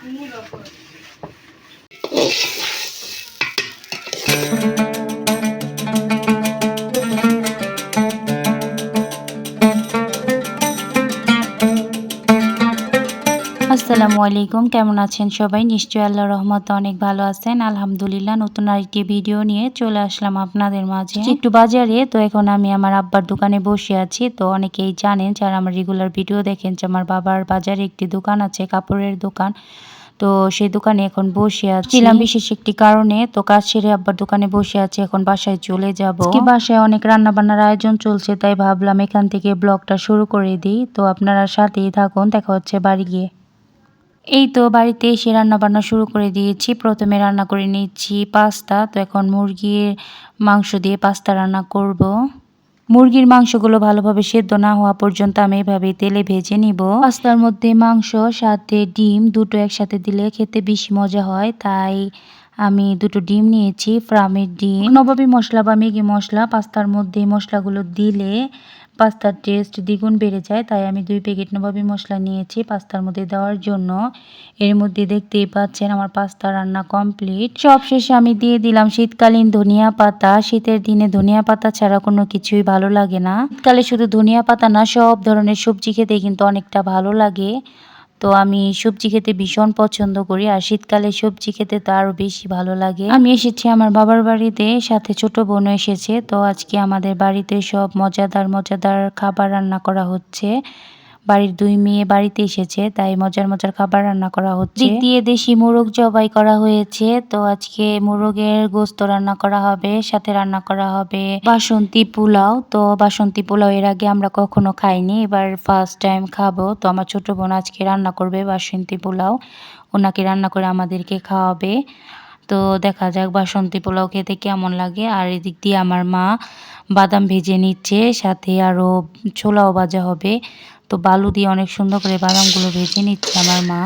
你那 lá. আসসালামু আলাইকুম কেমন আছেন সবাই? নিশ্চয়ই আল্লাহ রহমত অনেক ভালো আছেন। আলহামদুলিল্লাহ নতুন আরেকটি ভিডিও নিয়ে চলে আসলাম আপনাদের মাঝে। একটু বাজারে তো এখন আমি আমার আব্বার দোকানে বসে আছি। তো অনেকেই জানেন যারা আমার রেগুলার ভিডিও দেখেন যে আমার বাবার বাজারে একটি দোকান আছে কাপড়ের দোকান। তো সেই দোকানে এখন বসে আছি। ছিলাম বিশেষ একটি কারণে তো কাজ সেরে আব্বার দোকানে বসে আছে এখন বাসায় চলে যাব। বাসায় অনেক রান্না বান্নার আয়োজন চলছে তাই ভাবলাম এখান থেকে ব্লগটা শুরু করে দিই। তো আপনারা সাথেই থাকুন দেখা হচ্ছে বাড়ি গিয়ে। এই তো বাড়িতে এসে রান্না বান্না শুরু করে দিয়েছি। প্রথমে রান্না করে নিচ্ছি পাস্তা। তো এখন মুরগির মাংস দিয়ে পাস্তা রান্না করব। মুরগির মাংসগুলো ভালোভাবে সেদ্ধ না হওয়া পর্যন্ত আমি এভাবে তেলে ভেজে নিব। পাস্তার মধ্যে মাংস, সাথে ডিম দুটো একসাথে দিলে খেতে বেশি মজা হয়। তাই আমি দুটো ডিম নিয়েছি, ফ্রামের ডিম। নবাবী মশলা বা ম্যাগি মশলা, পাস্তার মধ্যে মশলাগুলো দিলে পাস্তার টেস্ট দ্বিগুণ বেড়ে যায়, তাই আমি দুই প্যাকেট নবাবী মশলা নিয়েছি পাস্তার মধ্যে দেওয়ার জন্য। এর মধ্যে দেখতেই পাচ্ছেন আমার পাস্তা রান্না কমপ্লিট। সব শেষে আমি দিয়ে দিলাম শীতকালীন ধনিয়া পাতা। শীতের দিনে ধনিয়া পাতা ছাড়া কোনো কিছুই ভালো লাগে না। শীতকালে শুধু ধনিয়া পাতা না, সব ধরনের সবজি খেতে কিন্তু অনেকটা ভালো লাগে। তো আমি সবজি খেতে ভীষণ পছন্দ করি, আর শীতকালে সবজি খেতে তো আরও বেশি ভালো লাগে। আমি এসেছি আমার বাবার বাড়িতে, সাথে ছোট বোনও এসেছে। তো আজকে আমাদের বাড়িতে সব মজাদার মজাদার খাবার রান্না করা হচ্ছে। বাড়ির দুই মেয়ে বাড়িতে এসেছে, তাই মজার মজার খাবার রান্না করা হচ্ছে। দিয়ে দেশি মোরগ জবাই করা হয়েছে, তো আজকে মোরগের গোস্ত রান্না করা হবে, সাথে রান্না করা হবে বাসন্তী পোলাও। তো বাসন্তী পোলাও এর আগে আমরা কখনো খাইনি, এবার ফার্স্ট টাইম খাব। তো আমার ছোট বোন আজকে রান্না করবে বাসন্তী পোলাও, ওনাকে রান্না করে আমাদেরকে খাওয়াবে। তো দেখা যাক বাসন্তী পোলাও খেতে কেমন লাগে। আর এদিক দিয়ে আমার মা বাদাম ভেজে নিচ্ছে, সাথে আরও ছোলাও ভাজা হবে। তো বালু দিয়ে অনেক সুন্দর করে বাদামগুলো ভেজে নিচ্ছে আমার মা।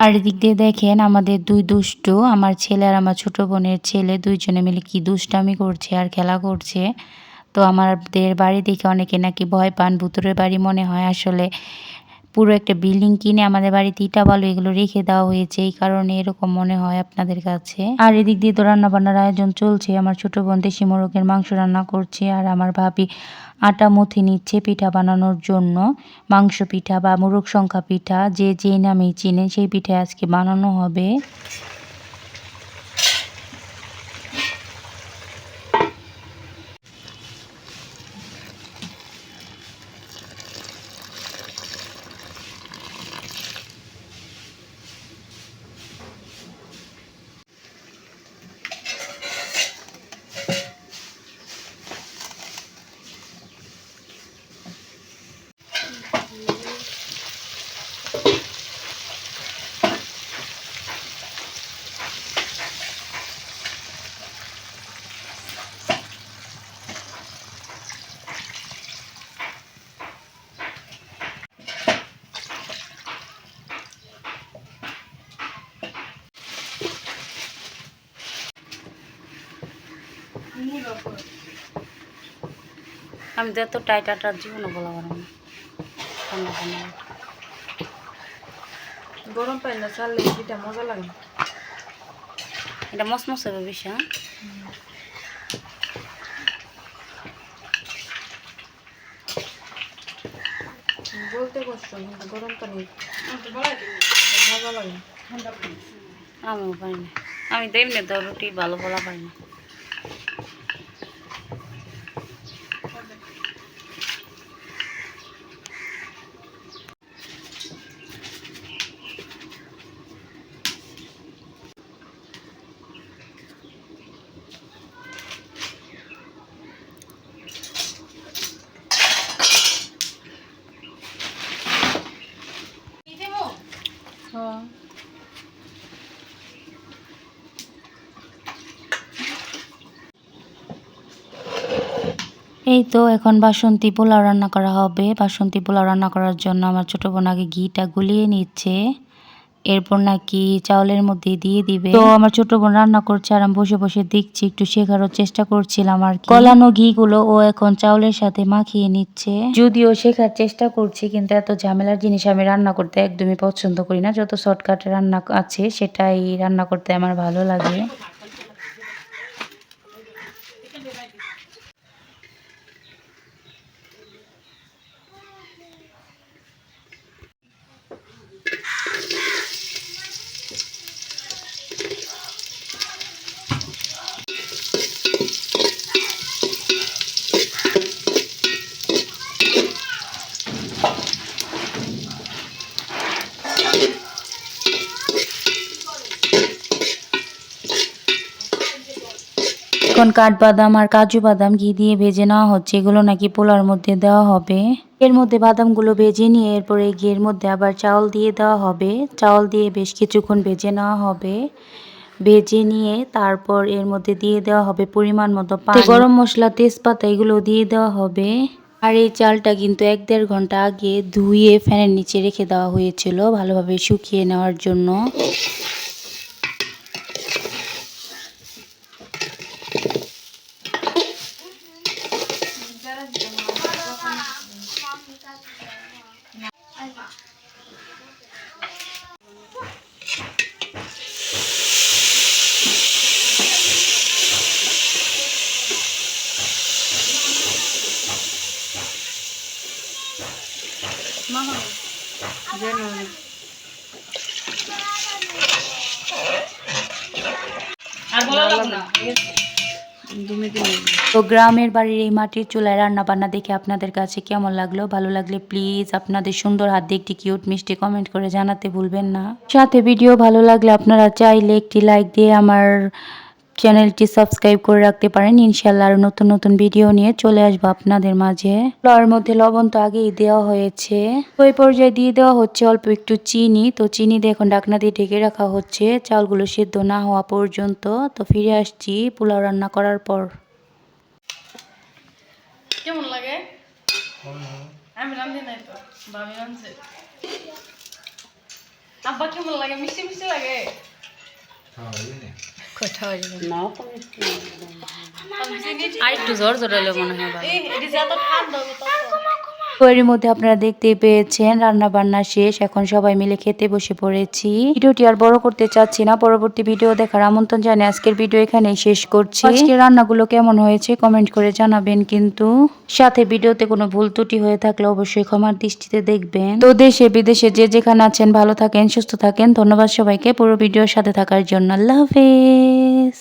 আর এদিক দিয়ে দেখেন আমাদের দুই দুষ্টু, আমার ছেলে আর আমার ছোট বোনের ছেলে দুইজনে মিলে কি দুষ্টামি করছে আর খেলা করছে। তো আমাদের বাড়ি দেখে অনেকে নাকি ভয় পান। ভুতুরের বাড়ি মনে হয় আসলে। পুরো একটা বিল্ডিং কিনে আমাদের বাড়িতে ইটা, বালু এগুলো রেখে দেওয়া হয়েছে। এই কারণে এরকম মনে হয় আপনাদের কাছে। আর এদিক দিয়ে তো রান্না বান্নার আয়োজন চলছে। আমার ছোট বোন দেশি মোরগের মাংস রান্না করছে আর আমার ভাবি আটা মুথি নিচ্ছে পিঠা বানানোর জন্য। মাংস পিঠা বা মোরগ সংখ্যা পিঠা যে যে নামেই চিনে সেই পিঠা আজকে বানানো হবে। আমি তো এত টাইট আটার জীবনে বলা পারব না। ঠান্ডা ঠান্ডা। গরম পানি না চাললে পিঠা মজা লাগে? এটা মসমস হবে বেশি হ্যাঁ? বলতে কষ্ট কিন্তু গরম পানি মজা লাগে। না। আমিও পারি না। আমি তো এমনি তো রুটি ভালো বলা পারি না হ্যাঁ এই তো এখন বাসন্তী পোলাও রান্না করা হবে। বাসন্তী পোলাও রান্না করার জন্য আমার ছোট বোন আগে ঘিটা গুলিয়ে নিচ্ছে। এরপর নাকি চাউলের মধ্যে দিয়ে দিবে। তো আমার ছোট বোন রান্না করছে আর আমি বসে বসে দেখছি একটু শেখারও চেষ্টা করছিলাম আর কলানো ঘি গুলো ও এখন চাউলের সাথে মাখিয়ে নিচ্ছে। যদিও শেখার চেষ্টা করছি কিন্তু এত ঝামেলার জিনিস আমি রান্না করতে একদমই পছন্দ করি না। যত শর্টকাটে রান্না আছে সেটাই রান্না করতে আমার ভালো লাগে। এখন কাঠবাদাম আর কাজু বাদাম ঘি দিয়ে ভেজে নেওয়া হচ্ছে। এগুলো নাকি পোলার মধ্যে দেওয়া হবে। এর মধ্যে বাদামগুলো ভেজে নিয়ে এরপরে ঘিয়ের মধ্যে আবার চাউল দিয়ে দেওয়া হবে। চাউল দিয়ে বেশ কিছুক্ষণ ভেজে নেওয়া হবে। ভেজে নিয়ে তারপর এর মধ্যে দিয়ে দেওয়া হবে পরিমাণ মতো পানি। গরম মশলা তেজপাতা এগুলো দিয়ে দেওয়া হবে। আর এই চালটা কিন্তু এক দেড় ঘণ্টা আগে ধুয়ে ফ্যানের নিচে রেখে দেওয়া হয়েছিল ভালোভাবে শুকিয়ে নেওয়ার জন্য। যেন আর বলা লাগবে তো গ্রামের বাড়ির এই মাটির চুলায় রান্না বান্না দেখে আপনাদের কাছে কেমন লাগল? ভালো লাগলে প্লিজ আপনাদের সুন্দর হাত দিয়ে কিউট মিষ্টি কমেন্ট করে জানাতে ভুলবেন না। সাথে ভিডিও ভালো লাগলে আপনারা চাইলে একটি লাইক দিয়ে আমার চ্যানেলটি সাবস্ক্রাইব করে রাখতে পারেন। ইনশাল্লাহ আর নতুন নতুন ভিডিও নিয়ে চলে আসব আপনাদের মাঝে। পোলাওর মধ্যে লবণ তো আগেই দেওয়া হয়েছে। তো এই পর্যায়ে দিয়ে দেওয়া হচ্ছে অল্প একটু চিনি। তো চিনি দিয়ে এখন ডাকনা দিয়ে ঢেকে রাখা হচ্ছে। চালগুলো সিদ্ধ না হওয়া পর্যন্ত। তো ফিরে আসছি পোলাও রান্না করার পর। কেমন লাগে? আমি রান্ধি নাই তো বামি রাঁধছে আব্বা কেমন লাগে? মিষ্টি মিষ্টি লাগে? আর একটু জোর জোর এলো মনে হয় এর মধ্যে আপনারা দেখতে পেয়েছেন রান্না বান্না শেষ, এখন সবাই মিলে খেতে বসে পড়েছি। ভিডিওটি আর বড় করতে চাচ্ছি না, পরবর্তী ভিডিও দেখার আমন্ত্রণ জানিয়ে আজকের ভিডিও এখানেই শেষ করছি। আজকের রান্নাগুলো কেমন হয়েছে কমেন্ট করে জানাবেন কিন্তু। সাথে ভিডিওতে কোনো ভুল ত্রুটি হয়ে থাকলে অবশ্যই ক্ষমার দৃষ্টিতে দেখবেন। তো দেশে বিদেশে যে যেখানে আছেন, ভালো থাকেন, সুস্থ থাকেন। ধন্যবাদ সবাইকে পুরো ভিডিওর সাথে থাকার জন্য। আল্লাহ হাফেজ।